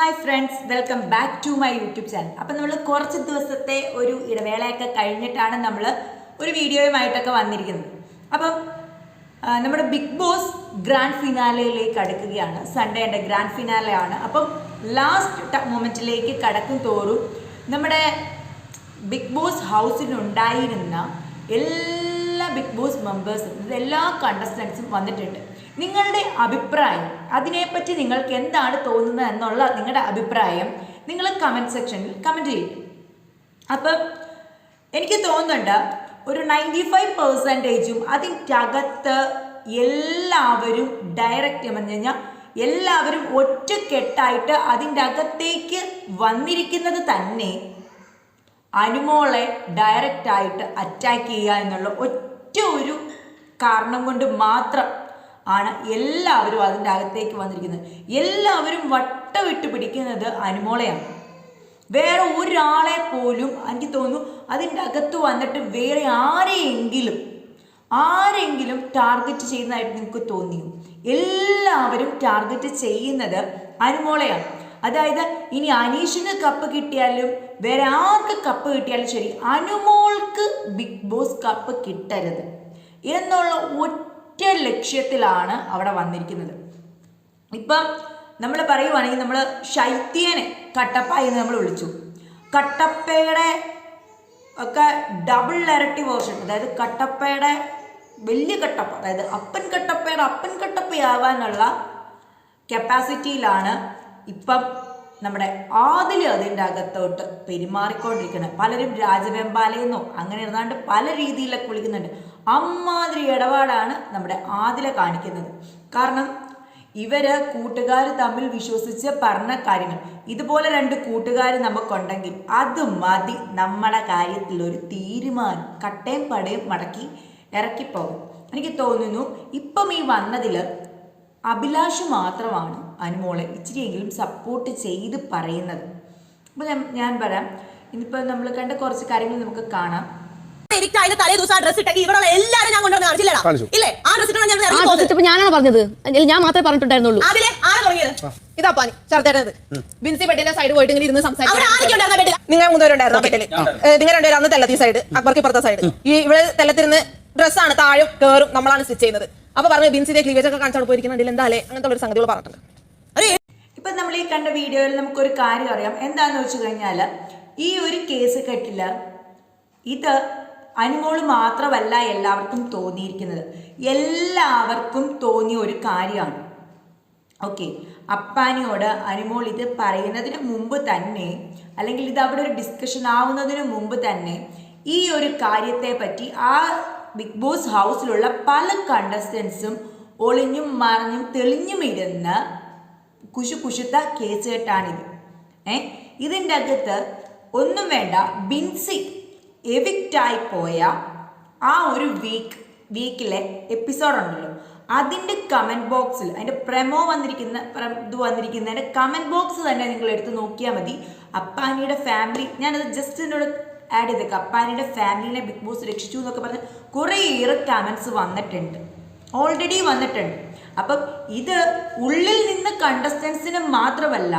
Hi friends welcome back to my YouTube channel അപ്പം നമ്മൾ കുറച്ച് ദിവസത്തെ ഒരു ഇടവേളയൊക്കെ കഴിഞ്ഞിട്ടാണ് നമ്മൾ ഒരു വീഡിയോയുമായിട്ടൊക്കെ വന്നിരിക്കുന്നത്. അപ്പം നമ്മുടെ ബിഗ് ബോസ് ഗ്രാൻഡ് ഫിനാലയിലേക്ക് അടുക്കുകയാണ്. സൺഡേന്റെ ഗ്രാൻഡ് ഫിനാലയാണ് അപ്പം ലാസ്റ്റ് മൊമെന്റിലേക്ക് കടക്കും തോറും നമ്മുടെ ബിഗ് ബോസ് ഹൗസിലുണ്ടായിരുന്ന എല്ലാ ബിഗ് ബോസ് മെമ്പേഴ്സും എല്ലാ കണ്ടസ്റ്റൻസും വന്നിട്ടുണ്ട്. നിങ്ങളുടെ അഭിപ്രായം അതിനെപ്പറ്റി നിങ്ങൾക്ക് എന്താണ് തോന്നുന്നത് എന്നുള്ള നിങ്ങളുടെ അഭിപ്രായം നിങ്ങൾ കമന്റ് സെക്ഷനിൽ കമന്റ് ചെയ്യും. അപ്പം എനിക്ക് തോന്നുന്നുണ്ട് ഒരു നയന്റി ഫൈവ് പെർസെന്റേജും അതിന്റെ എല്ലാവരും ഡയറക്റ്റ് എന്ന് പറഞ്ഞു കഴിഞ്ഞാൽ എല്ലാവരും ഒറ്റക്കെട്ടായിട്ട് അതിന്റെ അകത്തേക്ക് വന്നിരിക്കുന്നത് തന്നെ അനുമോളെ ഡയറക്റ്റായിട്ട് അറ്റാക്ക് ചെയ്യുക എന്നുള്ള ഒറ്റ ഒരു കാരണം കൊണ്ട് മാത്രം. ആണ് എല്ലാവരും അതിന്റെ അകത്തേക്ക് വന്നിരിക്കുന്നത്. എല്ലാവരും വട്ടമിട്ട് പിടിക്കുന്നത് അനുമോളയാണ്. വേറെ ഒരാളെ പോലും എനിക്ക് തോന്നുന്നു അതിന്റെ അകത്ത് വന്നിട്ട് വേറെ ആരെയെങ്കിലും ആരെങ്കിലും ടാർഗറ്റ് ചെയ്യുന്നതായിട്ട് നിങ്ങൾക്ക് തോന്നിയു? എല്ലാവരും ടാർഗറ്റ് ചെയ്യുന്നത് അനുമോളയാണ്. അതായത് ഇനി അനീഷിന് കപ്പ് കിട്ടിയാലും വേറെ ആർക്ക് കപ്പ് കിട്ടിയാലും ശരി അനുമോൾക്ക് ബിഗ് ബോസ് കപ്പ് കിട്ടരുത്. എന്നുള്ള ഒറ്റ ലക്ഷ്യത്തിലാണ് അവിടെ വന്നിരിക്കുന്നത്. ഇപ്പം നമ്മൾ പറയുവാണെങ്കിൽ നമ്മൾ ശൈത്യനെ കട്ടപ്പ എന്ന് നമ്മൾ വിളിച്ചു. കട്ടപ്പയുടെ ഒക്കെ ഡബിൾ ഇരട്ടി വേർഷൻ അതായത് കട്ടപ്പയുടെ വലിയ കട്ടപ്പ അതായത് അപ്പൻ കട്ടപ്പയുടെ അപ്പൻ കട്ടപ്പയാവാനുള്ള കപ്പാസിറ്റിയിലാണ് ഇപ്പം നമ്മുടെ ആദിൽ അതിന്റെ അകത്തോട്ട് പെരുമാറിക്കൊണ്ടിരിക്കുന്നത് പലരും രാജവെമ്പാലയെന്നോ അങ്ങനെ ഇരുന്നാണ്ട് പല രീതിയിലൊക്കെ വിളിക്കുന്നുണ്ട്. അമ്മാതിരി ഇടപാടാണ് നമ്മുടെ ആദില കാണിക്കുന്നത്. കാരണം ഇവർ കൂട്ടുകാർ തമ്മിൽ വിശ്വസിച്ച് പറഞ്ഞ കാര്യങ്ങൾ. ഇതുപോലെ രണ്ട് കൂട്ടുകാർ നമുക്കുണ്ടെങ്കിൽ അത് മതി. നമ്മുടെ കാര്യത്തിൽ ഒരു തീരുമാനം. കട്ടയും പടയും മടക്കി ഇറക്കിപ്പോകും. എനിക്ക് തോന്നുന്നു ഇപ്പം ഈ വന്നതിൽ അഭിലാഷ് മാത്രമാണ് അനുമോളെ ഇച്ചിരിയെങ്കിലും സപ്പോർട്ട് ചെയ്ത് പറയുന്നത്. അപ്പോൾ ഞാൻ പറയാം. ഇനിയിപ്പോൾ നമ്മൾ കണ്ട കുറച്ച് കാര്യങ്ങൾ നമുക്ക് കാണാം. എനിക്ക് അതിന്റെ തലേ ദിവസം ആ ഡ്രസ് ഇട്ടെങ്കിൽ ഇവിടെ എല്ലാരും ഞാൻ കൊണ്ടുവന്ന് കാണിച്ചില്ലടാ. കാണിച്ചു. ഇല്ലേ? ആ ഡ്രസ് ഇട്ടാണ് ഞാൻ ഇറങ്ങി പോകുന്നത്. ഇട്ടപ്പോ ഞാനാണ് പറഞ്ഞത്? ഞാൻ മാത്രമേ പറഞ്ഞിട്ടുണ്ടായിരുന്നുള്ളൂ. അതിലെ ആരാ തുടങ്ങിയത്? ഇതാ പാനി ചേർത്തേട്ടത്. ബിൻസി പെട്ടിന്റെ സൈഡ് പോയിട്ട് ഇങ്ങനെ ഇരുന്ന് നിങ്ങൾ മൂന്നുപേരുണ്ടായിരുന്നു നിങ്ങൾ രണ്ടുപേരും അന്ന് തെല്ലത്തി സൈഡ് അക്ബർക്ക് ഇപ്പുറത്തെ സൈഡ് ഈ ഇവിടെ തെല്ലത്തിരുന്ന് ഡ്രസ്സാണ് താഴും കേറും നമ്മളാണ് സ്റ്റിച്ച് ചെയ്യുന്നത്. അപ്പൊ പറഞ്ഞു ബിൻസിന്റെ ക്ലീവേജ് ഒക്കെ കാണിച്ചു പോയിരിക്കുന്നുണ്ടെങ്കിൽ എന്താ അല്ലേ? അങ്ങനത്തെ ഒരു സംഗതികൾ പറഞ്ഞിട്ടുണ്ട്. ഇപ്പം നമ്മൾ ഈ കണ്ട വീഡിയോയിൽ നമുക്കൊരു കാര്യം അറിയാം. എന്താന്ന് വെച്ച് കഴിഞ്ഞാൽ ഈ ഒരു കേസ് കെട്ടില്ല. ഇത് അനുമോൾ മാത്രമല്ല എല്ലാവർക്കും തോന്നിയിരിക്കുന്നത്. എല്ലാവർക്കും തോന്നിയ ഒരു കാര്യമാണ്. ഓക്കെ. അപ്പാനിയോട് അനുമോൾ ഇത് പറയുന്നതിന് മുമ്പ് തന്നെ അല്ലെങ്കിൽ ഇത് അവിടെ ഒരു ഡിസ്കഷൻ ആവുന്നതിന് മുമ്പ് തന്നെ ഈ ഒരു കാര്യത്തെ പറ്റി ആ ബിഗ് ബോസ് ഹൗസിലുള്ള പല കണ്ടസ്റ്റൻസും ഒളിഞ്ഞും മറിഞ്ഞും തെളിഞ്ഞും ഇരുന്ന് കുശു കുശുത്ത കേസ് കെട്ടാണിത് ഏ? ഇതിന്റെ അകത്ത് ഒന്നും വേണ്ട ബിൻസി എവിക്റ്റായി പോയ ആ ഒരു വീക്ക് വീക്കിലെ എപ്പിസോഡ് ഉണ്ടല്ലോ അതിന്റെ കമന്റ് ബോക്സിൽ അതിന്റെ പ്രമോ വന്നിരിക്കുന്ന ഇത് വന്നിരിക്കുന്നതിന്റെ കമന്റ് ബോക്സ് തന്നെ നിങ്ങൾ എടുത്ത് നോക്കിയാൽ മതി. അപ്പാനിയുടെ ഫാമിലി ഞാനത് ജസ്റ്റ് എന്നോട് ആഡ് ചെയ്ത്. അപ്പാനിയുടെ ഫാമിലിനെ ബിഗ് ബോസ് രക്ഷിച്ചു എന്നൊക്കെ പറഞ്ഞ് കുറേയേറെ കമൻസ് വന്നിട്ടുണ്ട്. ഓൾറെഡി വന്നിട്ടുണ്ട്. അപ്പം ഇത് ഉള്ളിൽ നിന്ന് കണ്ടസ്റ്റൻസിന് മാത്രമല്ല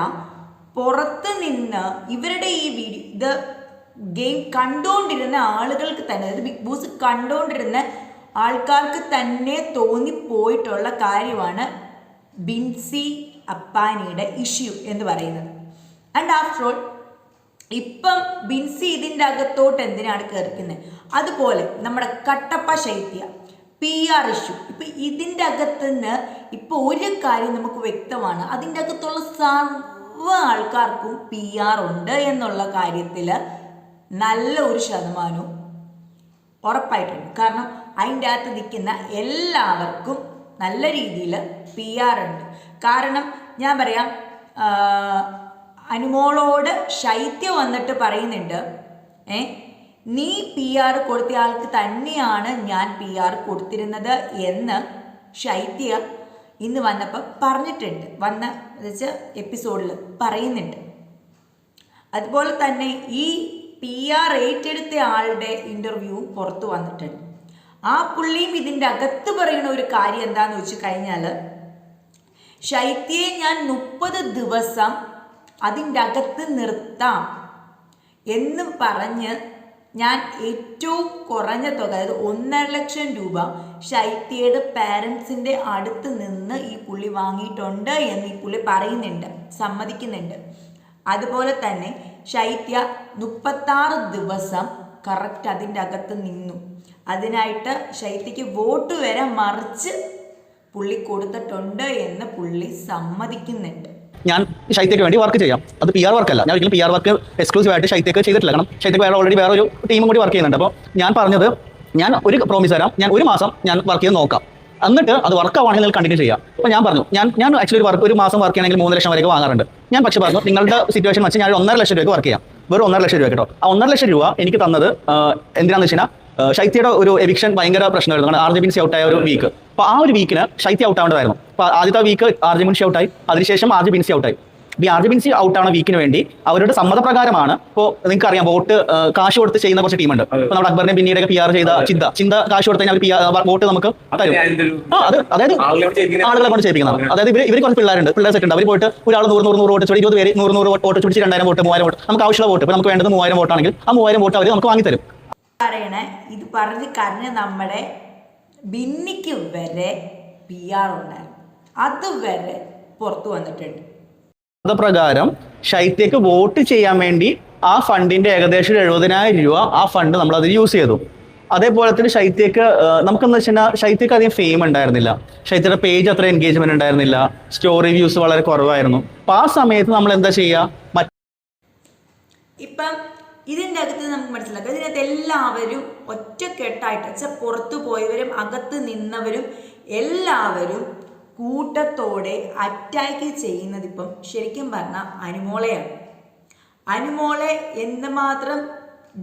പുറത്ത് നിന്ന് ഇവരുടെ ഈ വീഡിയോ ഇത് ഗെയിം കണ്ടുകൊണ്ടിരുന്ന ആളുകൾക്ക് തന്നെ അതായത് ബിഗ് ബോസ് കണ്ടുകൊണ്ടിരുന്ന ആൾക്കാർക്ക് തന്നെ തോന്നിപ്പോയിട്ടുള്ള കാര്യമാണ് ബിൻസി അപ്പാനിയുടെ ഇഷ്യൂ എന്ന് പറയുന്നത്. ആൻഡ് ആഫ്റ്റർ ഓൾ ഇപ്പം ബിൻസി ഇതിന്റെ അകത്തോട്ട് എന്തിനാണ് കയറിക്കുന്നത് അതുപോലെ നമ്മുടെ കട്ടപ്പ ശൈത്യ പി ആർ ഇഷ്യൂ ഇപ്പം ഇതിന്റെ അകത്തുനിന്ന് ഇപ്പോൾ ഒരു കാര്യം നമുക്ക് വ്യക്തമാണ്. അതിന്റെ അകത്തുള്ള സർവ ആൾക്കാർക്കും പി ആർ ഉണ്ട് എന്നുള്ള കാര്യത്തിൽ നല്ല ഒരു ശതമാനവും ഉറപ്പായിട്ടുണ്ട്. കാരണം അതിന്റെ അകത്ത് നിൽക്കുന്ന എല്ലാവർക്കും നല്ല രീതിയിൽ പി ആർ ഉണ്ട്. കാരണം ഞാൻ പറയാം അനുമോളോട് ശൈത്യ വന്നിട്ട് പറയുന്നുണ്ട് ഏ നീ പി ആർ കൊടുത്ത ആൾക്ക് തന്നെയാണ് ഞാൻ പി ആർ കൊടുത്തിരുന്നത് എന്ന് ശൈത്യ ഇന്ന് വന്നപ്പോൾ പറഞ്ഞിട്ടുണ്ട്. വന്ന വെച്ചാൽ എപ്പിസോഡിൽ പറയുന്നുണ്ട്. അതുപോലെ തന്നെ ഈ പി ആർ ഏറ്റെടുത്ത ആളുടെ ഇന്റർവ്യൂ പുറത്തു വന്നിട്ടുണ്ട്. ആ പുള്ളിയും ഇതിന്റെ അകത്ത് പറയുന്ന ഒരു കാര്യം എന്താണെന്ന് വെച്ച് കഴിഞ്ഞാൽ ശൈത്യയെ ഞാൻ മുപ്പത് ദിവസം അതിന്റെ അകത്ത് നിർത്താം. എന്നും പറഞ്ഞ് ഞാൻ ഏറ്റവും കുറഞ്ഞ തുക അതായത് ഒന്നര ലക്ഷം രൂപ ശൈത്യയുടെ പാരൻസിന്റെ അടുത്ത് നിന്ന് ഈ പുള്ളി വാങ്ങിയിട്ടുണ്ട് എന്ന് ഈ പുള്ളി പറയുന്നുണ്ട് സമ്മതിക്കുന്നുണ്ട്. അതുപോലെ തന്നെ ശൈത്യ മുപ്പത്താറ് ദിവസം കറക്റ്റ് അതിന്റെ അകത്ത് നിന്നു. അതിനായിട്ട് ശൈത്യക്ക് വോട്ട് വരെ മറിച്ച് പുള്ളി കൊടുത്തിട്ടുണ്ട് എന്ന് പുള്ളി സമ്മതിക്കുന്നുണ്ട്. ഞാൻ ശൈത്യക്ക് വേണ്ടി വർക്ക് ചെയ്യാം. അത് പി ആർ വർക്ക് അല്ല. ഞാൻ ഒരിക്കലും പി ആർ വർക്ക് എക്സ്ക്ലൂസീവ് ആയിട്ട് ശൈത്യക്ക് ചെയ്തിട്ടില്ല. കാരണം ശൈത്യക്ക് വേറെ ഓൾറെഡി വേറെ ഒരു ടീമും കൂടി വർക്ക് ചെയ്യുന്നുണ്ട്. അപ്പോൾ ഞാൻ പറഞ്ഞത് ഞാൻ ഒരു പ്രോമിസ് തരാം. ഞാൻ ഒരു മാസം ഞാൻ വർക്ക് ചെയ്ത് നോക്കാം. എന്നിട്ട് അത് വർക്ക് ആവുകയാണെങ്കിൽ നിങ്ങൾ കണ്ടിന്യൂ ചെയ്യാം. അപ്പോൾ ഞാൻ പറഞ്ഞു ഞാൻ ഞാൻ ആക്ച്വലി ഒരു വർക്ക് ഒരു മാസം വർക്ക് ചെയ്യണമെങ്കിൽ മൂന്ന് ലക്ഷം വരെയൊക്കെ വാങ്ങാറുണ്ട്. ഞാൻ പക്ഷേ പറഞ്ഞു നിങ്ങളുടെ സിറ്റുവേഷൻ വെച്ച് ഞാൻ ഒന്നര ലക്ഷം രൂപയ്ക്ക് വർക്ക് ചെയ്യാം. വെറും ഒന്നര ലക്ഷം രൂപ കേട്ടോ. ആ ഒന്നര ലക്ഷം രൂപ എനിക്ക് തന്നത് എന്തിനാണെന്ന് എന്തിനാന്ന് വെച്ച് കഴിഞ്ഞാൽ ശൈത്യയുടെ ഒരു എവിക്ഷൻ ഭയങ്കര പ്രശ്നമായിരുന്നു. ആർ ജെ ബിൻസി ഔട്ടായ ഒരു വീക്ക് അപ്പോൾ ആ ഒരു വീക്കിന് ഷൈത്യ ഔട്ട് ആവേണ്ടതായിരുന്നു അപ്പോൾ ആദ്യത്തെ വീക്ക് ആർ ജെ മുൻസി ഔട്ടായി അതിനുശേഷം ആർ ജെ ബിൻസി ഔട്ടായി ഈ ആർ ജെ ബിൻസി ഔട്ടാണ് വീക്കിന് വേണ്ടി അവരുടെ സമ്മതപ്രകാരമാണ് ഇപ്പോൾ നിങ്ങൾക്ക് അറിയാം വോട്ട് കാശ് കൊടുത്ത് ചെയ്യുന്ന കുറച്ച് ടീമുണ്ട് ഇപ്പോൾ നമ്മുടെ അക്ബറിനെ പിന്നീട് പി ആർ ചെയ്ത ചിന്ത. ചിന്ത കാശ് കൊടുത്ത് കഴിഞ്ഞാൽ അവർ വോട്ട് നമുക്ക് തരും. ആ അത് അതായത് ആളുകളെ കൊണ്ട് ചെയ്യിപ്പിക്കുന്നതാണ്. അതായത് ഇവർ ഇവർ കുറച്ച് പിള്ളേരുണ്ട്. പിള്ളേർ സെറ്റ് ഉണ്ട്. അവർ പോയിട്ട് ഒരാൾ നൂറ് നൂറ് നൂറ് വോട്ട് ചോടി ഇരുപത് പേര് നൂറ് നൂറ് വോട്ട് ചോദിച്ച് രണ്ടായിരം വോട്ട് മൂവായിരം വോട്ട് നമുക്ക് ആവശ്യമുള്ള വോട്ട്. ഇപ്പോൾ നമുക്ക് വേണ്ടത് മൂവായിരം വോട്ടാണെങ്കിൽ ആ മൂവായിരം വോട്ട് അവർ നമുക്ക് വാങ്ങി തരും പറയണേ ഇത് പറഞ്ഞ് കരഞ്ഞ നമ്മുടെ ബിന്നിക്ക് വരെ പി ആർ ഉണ്ടായിരുന്നു. അതുവരെ പുറത്തു വന്നിട്ടുണ്ട്. പ്രകാരം ശൈത്യക്ക് വോട്ട് ചെയ്യാൻ വേണ്ടി ആ ഫണ്ടിന്റെ ഏകദേശം എഴുപതിനായിരം രൂപ ആ ഫണ്ട് നമ്മൾ അത് യൂസ് ചെയ്തു. അതേപോലെ തന്നെ ശൈത്യക്ക് നമുക്കെന്ന് വെച്ചാൽ ശൈത്യക്ക് അധികം ഫെയിം ഉണ്ടായിരുന്നില്ല. ശൈത്യയുടെ പേജ് അത്ര എൻഗേജ്മെന്റ് ഉണ്ടായിരുന്നില്ല. സ്റ്റോറി വ്യൂസ് വളരെ കുറവായിരുന്നു. അപ്പൊ ആ സമയത്ത് നമ്മൾ എന്താ ചെയ്യുക? ഇപ്പം ഇതിന്റെ അകത്ത് നമുക്ക് മനസ്സിലാക്കാം. ഇതിനകത്ത് എല്ലാവരും ഒറ്റക്കെട്ടായിട്ട് വെച്ചാൽ പുറത്തു പോയവരും അകത്ത് നിന്നവരും എല്ലാവരും കൂട്ടത്തോടെ അറ്റാക്ക് ചെയ്യുന്നത് ഇപ്പം ശരിക്കും പറഞ്ഞാൽ അനുമോളയാണ്. അനുമോളെ എന്തുമാത്രം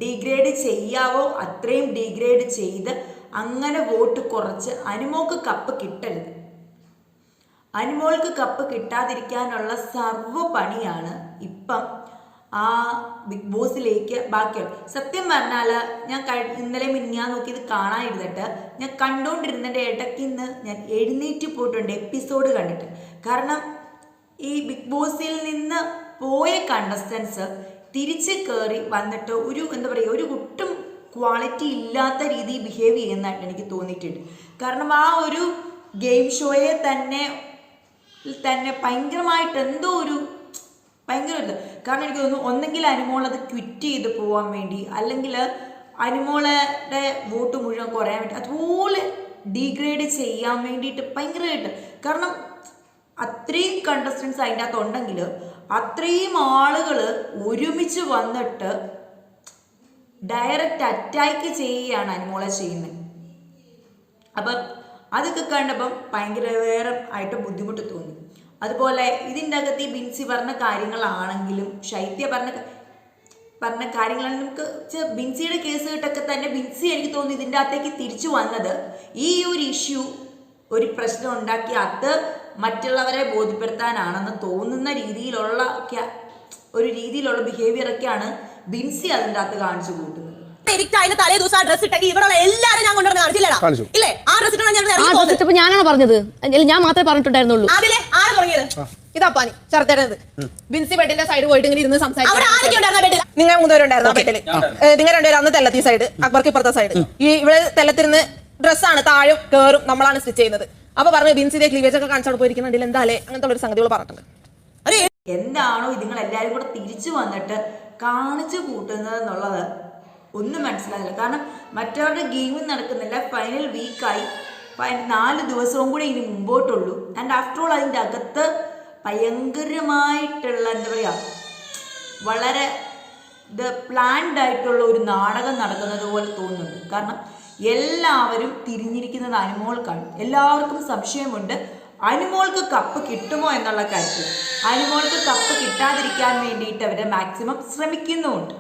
ഡിഗ്രേഡ് ചെയ്യാവോ അത്രയും ഡിഗ്രേഡ് ചെയ്ത് അങ്ങനെ വോട്ട് കുറച്ച് അനുമോക്ക് കപ്പ് കിട്ടരുത്. അനുമോൾക്ക് കപ്പ് കിട്ടാതിരിക്കാനുള്ള സർവ പണിയാണ് ഇപ്പം ആ ബിഗ് ബോസിലേക്ക് ബാക്കിയുള്ള സത്യം പറഞ്ഞാൽ ഞാൻ ഇന്നലെ മിനിഞ്ഞാൽ നോക്കി ഇത് കാണാനിരുന്നിട്ട് ഞാൻ കണ്ടുകൊണ്ടിരുന്നതിന്റെ ഇടയ്ക്ക് ഇന്ന് ഞാൻ എഴുന്നേറ്റ് പോയിട്ടുണ്ട് എപ്പിസോഡ് കണ്ടിട്ട്. കാരണം ഈ ബിഗ് ബോസിൽ നിന്ന് പോയ കണ്ടസ്റ്റൻസ് തിരിച്ച് കയറി വന്നിട്ട് ഒരു എന്താ പറയുക ഒരു ഒട്ടും ക്വാളിറ്റി ഇല്ലാത്ത രീതിയിൽ ബിഹേവ് ചെയ്യുന്നതായിട്ട് എനിക്ക് തോന്നിയിട്ടുണ്ട്. കാരണം ആ ഒരു ഗെയിം ഷോയെ തന്നെ തന്നെ ഭയങ്കരമായിട്ട് എന്തോ ഒരു ഭയങ്കര ഇത് കാരണം എനിക്ക് തോന്നുന്നു ഒന്നെങ്കിൽ അനുമോൾ അത് ക്വിറ്റ് ചെയ്ത് പോകാൻ വേണ്ടി അല്ലെങ്കിൽ അനുമോളുടെ വോട്ട് മുഴുവൻ കുറയാൻ വേണ്ടി അതുപോലെ ഡീഗ്രേഡ് ചെയ്യാൻ വേണ്ടിയിട്ട് ഭയങ്കരമായിട്ട്. കാരണം അത്രയും കണ്ടസ്റ്റൻസ് അതിന്റെ അകത്ത് ഉണ്ടെങ്കിൽ അത്രയും ആളുകൾ ഒരുമിച്ച് വന്നിട്ട് ഡയറക്റ്റ് അറ്റാക്ക് ചെയ്യുകയാണ് അനുമോളെ ചെയ്യുന്നത്. അപ്പം അതൊക്കെ കണ്ടപ്പം ഭയങ്കര വേറെ ആയിട്ട് ബുദ്ധിമുട്ട് തോന്നി. അതുപോലെ ഇതിന്റെ അകത്ത് ഈ ബിൻസി പറഞ്ഞ കാര്യങ്ങളാണെങ്കിലും ശൈത്യ പറഞ്ഞ പറഞ്ഞ കാര്യങ്ങളാണ് നമുക്ക് ബിൻസിയുടെ കേസ് കേട്ടൊക്കെ തന്നെ ബിൻസി എനിക്ക് തോന്നുന്നു ഇതിന്റെ അകത്തേക്ക് തിരിച്ചു വന്നത്. ഈ ഒരു ഇഷ്യൂ ഒരു പ്രശ്നം ഉണ്ടാക്കി അത് മറ്റുള്ളവരെ ബോധ്യപ്പെടുത്താനാണെന്ന് തോന്നുന്ന രീതിയിലുള്ള ഒരു രീതിയിലുള്ള ബിഹേവിയറൊക്കെയാണ് ബിൻസി അതിന്റെ അകത്ത് കാണിച്ചു കൂട്ടുന്നത്. ഞാനാണ് പറഞ്ഞത്? ഞാൻ മാത്രമേ പറഞ്ഞിട്ടുണ്ടായിരുന്നുള്ളൂ. ഇതപ്പാനി ചർത്തേണ്ടത് ബിൻസി ബെഡിന്റെ സൈഡ് പോയിട്ട് ഇങ്ങനെ ഇരുന്ന് നിങ്ങൾ മൂന്നുപേരുണ്ടായിരുന്നു ആ ബെഡിൽ നിങ്ങൾ രണ്ടുപേരും അന്ന് തെല്ലത്തി സൈഡ് അക്ബർക്ക് ഇപ്പുറത്തെ സൈഡ് ഈ ഇവിടെ തെല്ലത്തിരുന്ന് ഡ്രസ്സാണ് താഴും കേറും നമ്മളാണ് സ്റ്റിച്ച് ചെയ്യുന്നത്. അപ്പൊ പറഞ്ഞു ബിൻസിന്റെ ക്ലീവേജ് ഒക്കെ കാണിച്ചോട് പോയിരിക്കുന്നുണ്ടെങ്കിൽ എന്താലേ അങ്ങനത്തെ ഒരു സംഗതികൾ പറഞ്ഞിട്ടുണ്ട്. എന്താണോ ഇതുങ്ങൾ എല്ലാവരും കൂടെ തിരിച്ചു വന്നിട്ട് കാണിച്ചു കൂട്ടുന്നത് എന്നുള്ളത് ഒന്നും മനസ്സിലാകില്ല കാരണം മറ്റവരുടെ ഗെയിമും നടക്കുന്നില്ല. ഫൈനൽ വീക്കായി നാല് ദിവസവും കൂടി ഇനി മുമ്പോട്ടുള്ളൂ. ആൻഡ് ആഫ്റ്റർ ഓൾ അതിന്റെ അകത്ത് ഭയങ്കരമായിട്ടുള്ള എന്താ പറയുക വളരെ ഇത് പ്ലാൻഡ് ആയിട്ടുള്ള ഒരു നാടകം നടക്കുന്നത് പോലെ തോന്നുന്നുണ്ട്. കാരണം എല്ലാവരും തിരിഞ്ഞിരിക്കുന്നത് അനുമോൾക്കാണ്. എല്ലാവർക്കും സംശയമുണ്ട്. അനുമോൾക്ക് കപ്പ് കിട്ടുമോ എന്നുള്ള കാര്യത്തിൽ. അനുമോൾക്ക് കപ്പ് കിട്ടാതിരിക്കാൻ വേണ്ടിയിട്ട് അവർ മാക്സിമം ശ്രമിക്കുന്നുമുണ്ട്.